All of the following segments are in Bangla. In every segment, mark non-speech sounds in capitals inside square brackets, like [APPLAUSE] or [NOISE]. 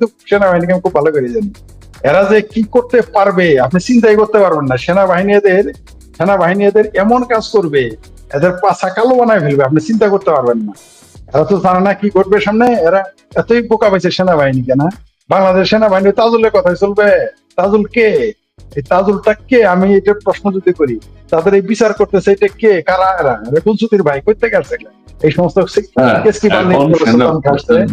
সেনাবাহিনীকে আমি খুব ভালো করে জানি। এরা যে কি করতে পারবে, আপনি চিন্তাই করতে পারবেন না। সেনাবাহিনী এদের সেনাবাহিনী এদের এমন কাজ করবে, এদের পাছা কালো বানায় ফেলবে, আপনি চিন্তা করতে পারবেন না। এরা তো জানে না কি করবে সামনে, এরা এতই বোকা পাইছে সেনাবাহিনীকে না। বাংলাদেশ সেনাবাহিনী তাজুলের কথাই চলবে। তাজুল কে? এই তাজুলটা কে? আমি এটা প্রশ্ন যদি করি তাদের এই বিচার করতেছে এটা কে? কারা এরা? এরা কুলসুতির ভাই এগুলা? এই সমস্ত হ্যাঁ,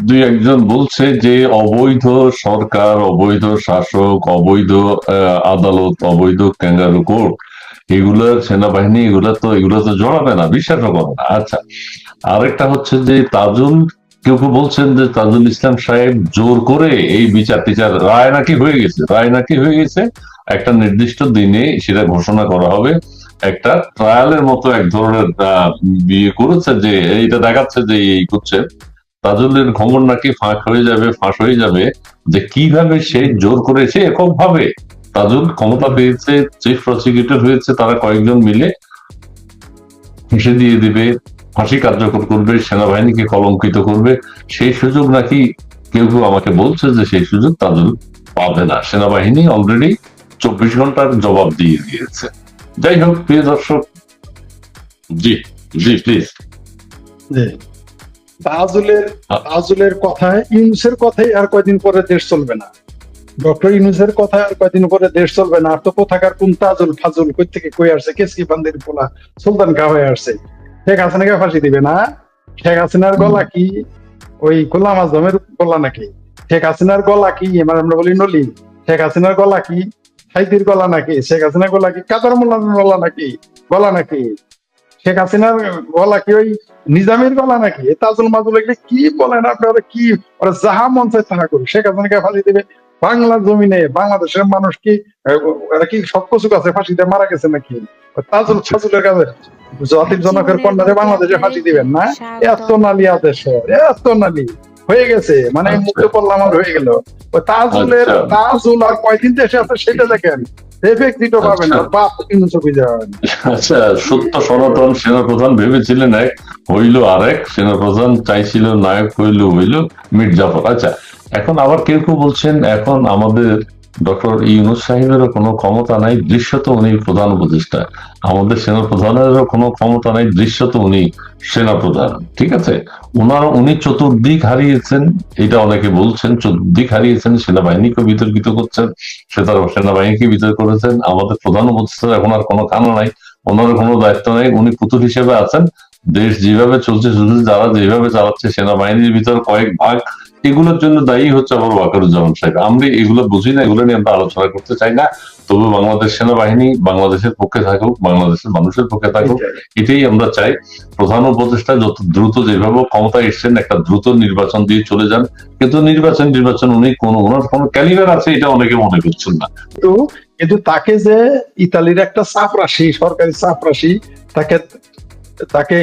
দুই একজন বলছে যে অবৈধ সরকার অবৈধ শাসক অবৈধ আদালত অবৈধ ক্যাঙ্গারু কোর্ট এগুলার সেনাবাহিনী এগুলা তো এগুলো তো জড়াবে না বিশ্বাসও করে না। আচ্ছা আরেকটা হচ্ছে যে তাজুল কেউ কেউ বলছেন যে তাজুল ইসলাম সাহেব জোর করে এই বিচার টিচার রায় নাকি হয়ে গেছে রায় নাকি হয়ে গেছে একটা নির্দিষ্ট দিনে সেটা ঘোষণা করা হবে। একটা ট্রায়ালের মতো এক ধরনের বিয়ে করেছে যে, এইটা দেখাচ্ছে যে, এই করছে। তাজুলের খবর নাকি ফাঁক হয়ে যাবে, ফাঁস হয়ে যাবে, যে কীভাবে সে জোর করে সে একক ভাবে তাজুল ক্ষমতা পেয়েছে চিফ প্রসিকিউটর হয়েছে, তারা কয়েকজন মিলে হেসে দিয়ে দিবে, ফাঁসি কার্যকর করবে, সেনাবাহিনীকে কলঙ্কিত করবে। সেই সুযোগ নাকি কেউ কেউ আমাকে বলছে যে, সেই সুযোগ তাজুল পাবে না। সেনাবাহিনী অলরেডি চব্বিশ ঘণ্টার জবাব দিয়ে দিয়েছে। যাই হোক প্রিয় দর্শক জি জি প্লিজ জি। তাজুলের তাজুলের কথায় ইউনুসের কথাই আর কয়দিন পরে দেশ চলবে না। ডক্টর ইউনুসের কথায় আর কয়দিন পরে দেশ চলবে না। আর তো কোথাকার কোন তাজুল ফাজুল কই থেকে কই আসছে? কেসকি বান্দির পোলা? সুলতান কা হয়ে আসছে। শেখ হাসিনাকে ফাঁসি দিবে না? শেখ হাসিনার গলা কি? ওই গোলাম আজমের গলা নাকি? শেখ হাসিনার গলা কি? মানে আমরা বলি নলি। শেখ হাসিনার গলা কি? সাইদির গলা নাকি? শেখ হাসিনার গলা কি? কাতার মোল্লার গলা নাকি? গলা নাকি? শেখ হাসিনার গলা কি ওই নিজামের গলা নাকি? তাজুল মাজুল এগুলো কি বলেন আপনারা? কি? ওরা যাহা মন চায় তাহা করুক। শেখ হাসিনাকে ফাঁসি দেবে বাংলা জমিনে। বাংলাদেশের মানুষ কি ওরা কি সব কিছু কাছে ফাঁসিতে মারা গেছে নাকি? তাজুল ছাজুলের কাছে জাতির জনকের কন্যারে বাংলাদেশে ফাঁসি দিবেন না? এত নালি আদেশে এত নালি। হয়ে গেছে মানে আচ্ছা। মুখে পড়লাম আর হয়ে গেল তাজুলের আচ্ছা। তাজুল আর কয়দিন দেশে আছে সেটা দেখেন এফেক্ট পাবেন না আচ্ছা। বাপ কিন্তু ছবি যাবেন আচ্ছা সত্য সনাতন সেনাপ্রধান ভেবেছিলেন এক হইল আরেক সেনাপ্রধান চাইছিল নায়ক হইল হইল মির্জাফর আচ্ছা এখন আবার কেউ কেউ বলছেন এখন আমাদের ডক্টর ইউনুস সাহেবেরও কোনো ক্ষমতা নাই, দৃশ্যত উনি প্রধান উপদেষ্টা। আমাদের সেনাপ্রধানেরও কোনো ক্ষমতা নাই, দৃশ্যত উনি সেনাপ্রধান, ঠিক আছে? ওনার উনি চতুর্দিক হারিয়েছেন, এটা অনেকে বলছেন, চতুর্দিক হারিয়েছেন, সেনাবাহিনীকে বিতর্কিত করছেন, সে তার সেনাবাহিনীকে বিতর্ক করেছেন, আমাদের প্রধান উপদেষ্টা এখন আর কোনো কানা নাই, ওনার কোনো দায়িত্ব নাই, উনি পুতুল হিসেবে আছেন, দেশ যেভাবে চলছে, শুধু যারা যেভাবে চালাচ্ছে, সেনাবাহিনীর ভিতর কয়েক ভাগ এগুলোর জন্য দায়ী হচ্ছে আমার ওয়াকারুজ্জামান সাহেব। আমরা এগুলো বুঝি না এগুলো নিয়ে আমরা আলোচনা করতে চাই না। তবে বাংলাদেশ সেনাবাহিনী বাংলাদেশের পক্ষে থাকুক বাংলাদেশের মানুষের পক্ষে থাকুক এটাই। আমরা চাই। প্রধান উপদেষ্টা যত দ্রুত যেভাবে ক্ষমতায় এসছেন একটা দ্রুত নির্বাচন দিয়ে চলে যান। কিন্তু নির্বাচন নির্বাচন উনি কোন ওনার কোনো ক্যালিবার আছে এটা অনেকে মনে করছেন না। কিন্তু কিন্তু তাকে যে ইতালির একটা চাপ রাশি সরকারি চাপ রাশি তাকে তাকে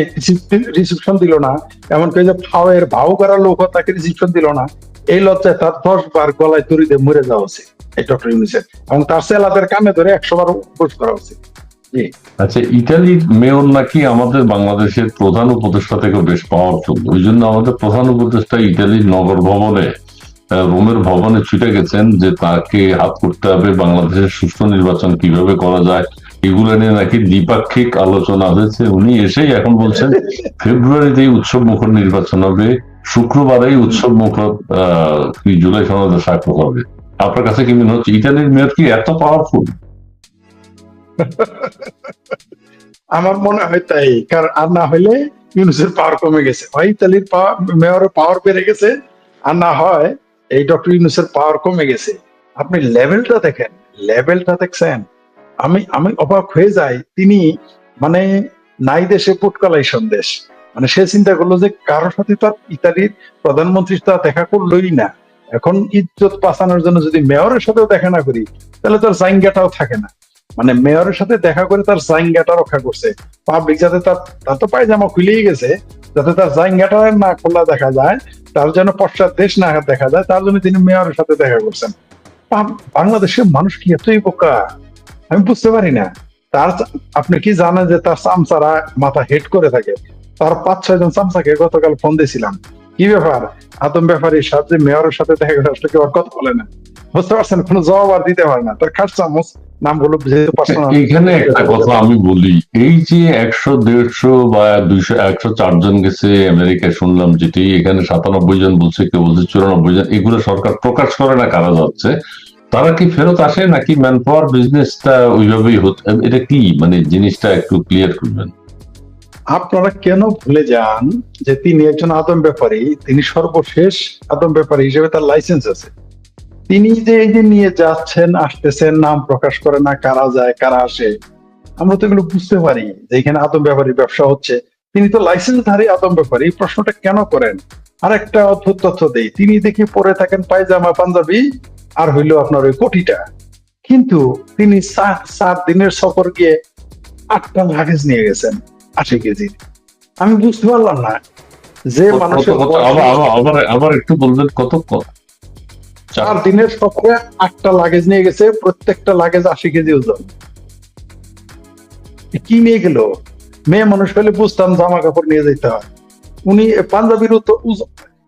রিসিপশন দিল না, এমনকি যে ফাওয়ের ভাও করা লোক তাকে রিসিপশন দিল না, এই লজ্জায় তার দশ বার গলায় তরি দিয়ে মরে যাওয়া উচিত এই ডক্টর ইউনিসেফ এবং তার সেলাদের কানে ধরে একশো বার উপোস করা উচিত। আচ্ছা মেয়র নাকি আমাদের বাংলাদেশের প্রধান উপদেষ্টা থেকে বেশ পাওয়ারফুল ওই জন্য আমাদের প্রধান উপদেষ্টা ইটালির নগর ভবনে রোমের ভবনে ছুটে গেছেন যে তাকে হাত করতে হবে, বাংলাদেশের সুষ্ঠু নির্বাচন কীভাবে করা যায় এগুলো নিয়ে নাকি দ্বিপাক্ষিক আলোচনা হয়েছে। উনি এসেই এখন বলছেন, ফেব্রুয়ারিতেই উৎসব মুখর নির্বাচন হবে, শুক্রবারেই উৎসব মুখর, আহ জুলাই সনদে স্বাক্ষর হবে। আপনার কাছে কি মনে হচ্ছে, ইটালির মেয়র কি এত পাওয়ারফুল আমার মনে হয় তাই, কারণ আর না হইলে ইউনুসের পাওয়ার কমে গেছে। হয় ইতালির মেয়রের পাওয়ার বেড়ে গেছে, আর না হয় এই ডক্টর ইউনুসের পাওয়ার কমে গেছে। আপনি লেভেলটা দেখেন লেভেলটা দেখছেন আমি আমি অবাক হয়ে যাই। তিনি মানে নাই দেশে পুটকালাই সন্দেশ। মানে সে চিন্তা করল যে কারোর সাথে তার ইতালির প্রধানমন্ত্রী তা দেখা করলোই না। এখন ইজ্জত বাঁচানোর জন্য যদি মেয়রের সাথেও দেখা না করি, তাহলে তার জাইঙ্গাটাও থাকে না। মানে মেয়রের সাথে দেখা করে তার জাইঙ্গাটা রক্ষা করছে। পাবলিক যাতে তার তার তো পায়জামা খুলেই গেছে। যাতে তার জাইঙ্গাটা না খোলা দেখা যায়, তার জন্য পশ্চাৎ দেশ না দেখা যায়, তার জন্য তিনি মেয়রের সাথে দেখা করছেন। বাংলাদেশের মানুষ কি এতই বোকা? আমি বুঝতে পারি না। তার আপনি কি জানেন যে তার চামচারা মাথা হেড করে থাকে? তার পাঁচ ছয় জন চামচাকে গতকাল ফোন দিয়েছিলাম। কি ব্যাপার? আদম ব্যাপারীর সাথে মেয়রের সাথে দেখা গেল আসলে কেউ কথা বলে না। বুঝতে পারছেন? কোনো জবাব আর দিতে পারে না। তার খাট চামচ নাম বলো যেহেতু এখানে একটা কথা আমি বলি। এই যে একশো দেড়শো বা দুইশো একশো চারজন গেছে আমেরিকায় শুনলাম যেটি। এখানে সাতানব্বই জন বলছে কেউ বলছে চুরানব্বই জন। এগুলো সরকার প্রকাশ করে না কারা যাচ্ছে। তারা কি ফেরত আসে নাকি ম্যান পাওয়ার বিজনেসটা ওইভাবেই হচ্ছে এটা কি? মানে জিনিসটা একটু ক্লিয়ার করবেন। আপনারা কেন ভুলে যান যে তিনি একজন আদম ব্যাপারী, তিনি সর্বশেষ আদম ব্যাপারী হিসেবে তার লাইসেন্স আছে। তিনি যে এই যে নিয়ে যাচ্ছেন, আসতেছেন, নাম প্রকাশ করে না কারা যায়, কারা আসে, আমরা তো এগুলো বুঝতে পারি যে এখানে আদম ব্যাপারী ব্যবসা হচ্ছে। তিনি তো লাইসেন্সধারী আদম ব্যাপারী প্রশ্নটা কেন করেন? আর একটা অদ্ভুত তথ্য দেই। তিনি দেখি পরে থাকেন পায়জামা পাঞ্জাবি আর হইল আপনার ওই কোটিটা কিন্তু তিনি সাত দিনের সফর গিয়ে আটটা লাগেজ নিয়ে গেছেন আশি কেজি। আমি বুঝতে পারলাম না যে মানুষের আবার একটু বলবেন কত চার- দিনের সফরে আটটা লাগেজ নিয়ে গেছে প্রত্যেকটা লাগেজ আশি কেজি ওজন। কি নিয়ে গেল? মেয়ে মানুষ পেলে বুঝতাম জামা কাপড় নিয়ে যেতে হয়। উনি পাঞ্জাবির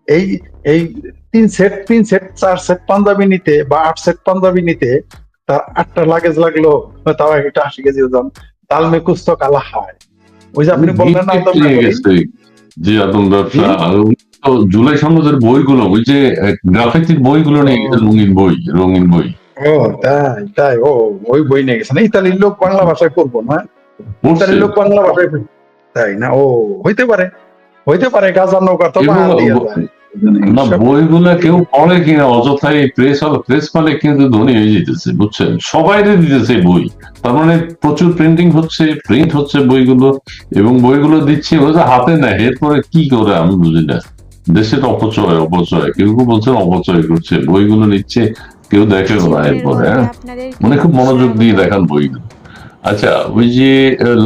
এই এই তিন সেট তিন সেট চার সেট পাঞ্জাবি নিতে বা আট সেট পাঞ্জাবি নিতে তার আটটা লাগেজ লাগল তাও একটা আশি কেজি ওজন। তাল মে কুস্ত কালা হায় ওই যে আপনি বললেন না গেছে। জি আদম ব্যবসা। জুলাই সমাজের বইগুলো ওই যে গ্রাফিতির বইগুলো নিয়ে রঙিন বই রঙিন বই। ও তাই তাই ও ওই বই নিয়ে গেছেন। ইতালির লোক বাংলা ভাষায় করব না ইতালির লোক বাংলা ভাষায় তাই না? ও হইতে পারে। হইতে পারে গাজার নৌকা তো। না বইগুলো কেউ পড়ে কিনা অযথাই প্রেস হল প্রেস মানে কিন্তু ধনী হয়ে যেতেছে বুঝছেন? সবাই দিতেছে বই। তার মানে প্রচুর প্রিন্টিং হচ্ছে প্রিন্ট হচ্ছে বইগুলো এবং বইগুলো দিচ্ছে হাতে নেয়। এরপরে কি করে আমি বুঝি না। দেশের অপচয় অপচয়। কেউ কেউ বলছেন অপচয় করছে বইগুলো নিচ্ছে কেউ দেখে না এরপরে হ্যাঁ? মানে খুব মনোযোগ দিয়ে দেখান বইগুলো। আচ্ছা ওই যে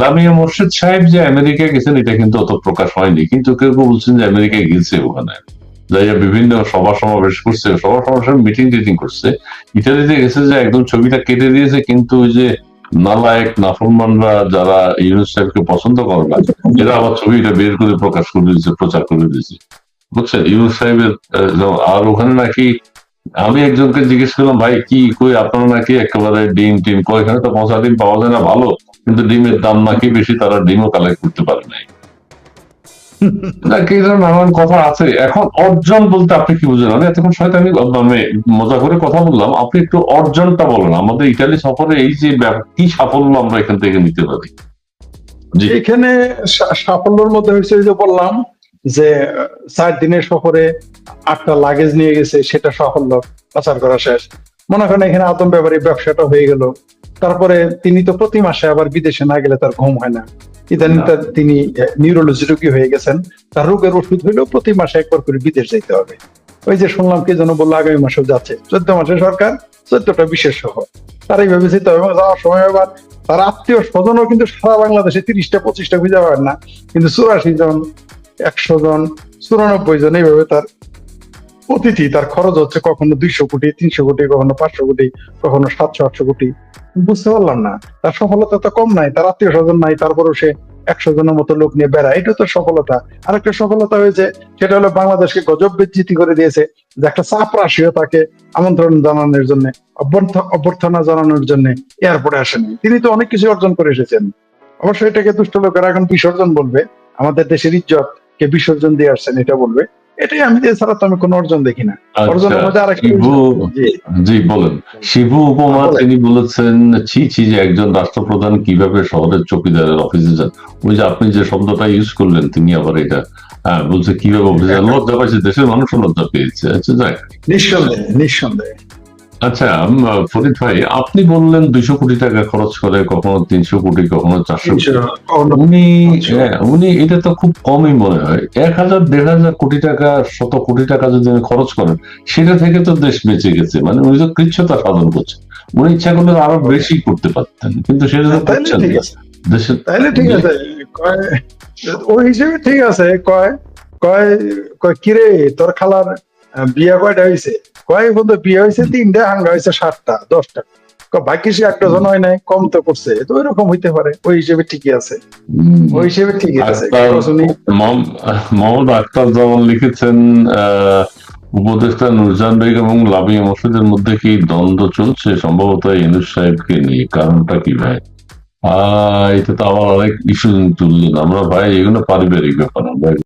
লামিয়া মোর্শেদ সাহেব যে আমেরিকা গেছেন, এটা কিন্তু অত প্রকাশ হয়নি। কিন্তু কেউ কেউ বলছেন যে আমেরিকায় গেছে ওখানে। যাইয়া বিভিন্ন সভা সমাবেশ করছে, সভা সমাবেশ মিটিং টিটিং করছে। ইটালিতে গেছে যে একদম ছবিটা কেটে দিয়েছে, কিন্তু ওই যে নালায়ক নাফরমানরা যারা ইউনুস সাহেবকে পছন্দ করে না, এরা আবার ছবিটা বের করে প্রকাশ করে দিয়েছে, প্রচার করে দিয়েছে। বুঝছেন? ইউনুস সাহেবের আর ওখানে নাকি আমি একজনকে জিজ্ঞেস করলাম ভাই কি কই? আপনারা নাকি একেবারে ডিম টিম কয় এখানে তো পচা ডিম পাওয়া যায় না ভালো। কিন্তু ডিমের দাম নাকি বেশি তারা ডিমও কালেক্ট করতে পারে নাই। [LAUGHS] নাকি নানান কথা আছে? এখন অর্জন বলতে আপনি কি আমি এতক্ষণ আমি মজা করে কথা বললাম। আপনি একটু অর্জনটা বলেন। আমাদের ইটালি সফরে এই যে কি সাফল্য আমরা এখান থেকে নিতে পারি? এখানে সাফল্যের মধ্যে হয়েছে যে বললাম যে চার দিনের সফরে আটটা লাগেজ নিয়ে গেছে সেটা সাফল্য পাচার করা শেষ। মনে করেন এখানে আতম ব্যাপারী ব্যবসাটা হয়ে গেল। তারপরে তিনি তো প্রতি মাসে আবার বিদেশে না গেলে তার ঘুম হয় না। ইদানিং তার তিনি নিউরোলজি রোগী হয়ে গেছেন। তার রোগের ওষুধ হইলেও প্রতি মাসে একবার করে বিদেশ যেতে হবে। ওই যে শুনলাম কে যেন বলল আগামী মাসেও যাচ্ছে। চোদ্দ মাসে সরকার চোদ্দটা বিশেষ সহ। তার এইভাবে যেতে হবে যাওয়ার সময় আবার তার আত্মীয় স্বজনও কিন্তু সারা বাংলাদেশে তিরিশটা পঁচিশটা খুঁজে পাবেন না। কিন্তু চুরাশি জন একশো জন চুরানব্বই জন এইভাবে তার অতিথি, তার খরচ হচ্ছে কখনো দুইশো কোটি, তিনশো কোটি, কখনো পাঁচশো কোটি, কখনো সাতশো, আটশো কোটি। বুঝতে পারলাম না। তার সফলতা তো কম নাই, তার আত্মীয় স্বজন নাই, তারপরেও সে একশো জনের মতো লোক নিয়ে বেড়ায়। এটা তো সফলতা। আরেকটা সফলতা হয়েছে, সেটা হলো বাংলাদেশকে গজব বিজ্জিতি করে দিয়েছে যে একটা চাপ রাশিও তাকে আমন্ত্রণ জানানোর জন্য, অভ্যর্থ- অভ্যর্থনা জানানোর জন্য এয়ারপোর্টে আসেনি। তিনি তো অনেক কিছু অর্জন করে এসেছেন। অবশ্যই এটাকে দুষ্ট লোকেরা এখন বিসর্জন বলবে। আমাদের দেশের ইজ্জত কে বিসর্জন দিয়ে আসছেন, এটা বলবে। এটাই আমি এছাড়া তো আমি কোনো অর্জন দেখি না। অর্জনের আচ্ছা মধ্যে আর শিবু জি, জি বলেন। শিবু উপমা তিনি বলেছেন ছি ছি যে একজন রাষ্ট্রপ্রধান কীভাবে শহরের চৌকিদারের অফিসে যান। ওই যে আপনি যে শব্দটা ইউজ করলেন তিনি আবার এটা হ্যাঁ বলছে কীভাবে অফিসে লজ্জা পাইছে দেশের মানুষ লজ্জা পেয়েছে। আচ্ছা যাক। নিঃসন্দেহে নিঃসন্দেহে। আচ্ছা ফরিদ ভাই আপনি বললেন দুইশো কোটি টাকা খরচ করে কখনো তিনশো কোটি কখনো চারশো উনি আচ্ছা। হ্যাঁ, উনি এটা তো খুব কমই মনে হয়। এক হাজার দেড় হাজার কোটি টাকা শত কোটি টাকা যদি উনি খরচ করেন সেটা থেকে তো দেশ বেঁচে গেছে। মানে উনি তো কৃচ্ছতা সাধন করছেন। উনি ইচ্ছা করলে আরও বেশি করতে পারতেন কিন্তু সেটা তো করছেন ঠিক না। আছে। দেশের তাইলে ঠিক আছে। কয় ওই হিসেবে ঠিক আছে। কয় কয় কয় কিরে তোর খালার বিয়ে কয়টা হয়েছে কয় বন্ধু বিয়ে হয়েছে তিনটা হাঙ্গা হয়েছে সাতটা দশটা। ভাগ্যে সে একটা জন হয় নাই কম তো করছে। তো ওইরকম হইতে পারে ওই হিসেবে ঠিকই আছে। ওই হিসেবে ঠিকই আছে মোহাম্মদ আক্তার যেমন লিখেছেন উপদেষ্টা নুরজান বেগম এবং লাবিয়া মসজিদের মধ্যে কি দ্বন্দ্ব চলছে? সম্ভবত ইনুস সাহেবকে নিয়ে কারণটা কি ভাই? আহ এটা তো আবার অনেক ইস্যু তুললেন। আমরা ভাই এগুলো পারিবারিক ব্যাপার আমরা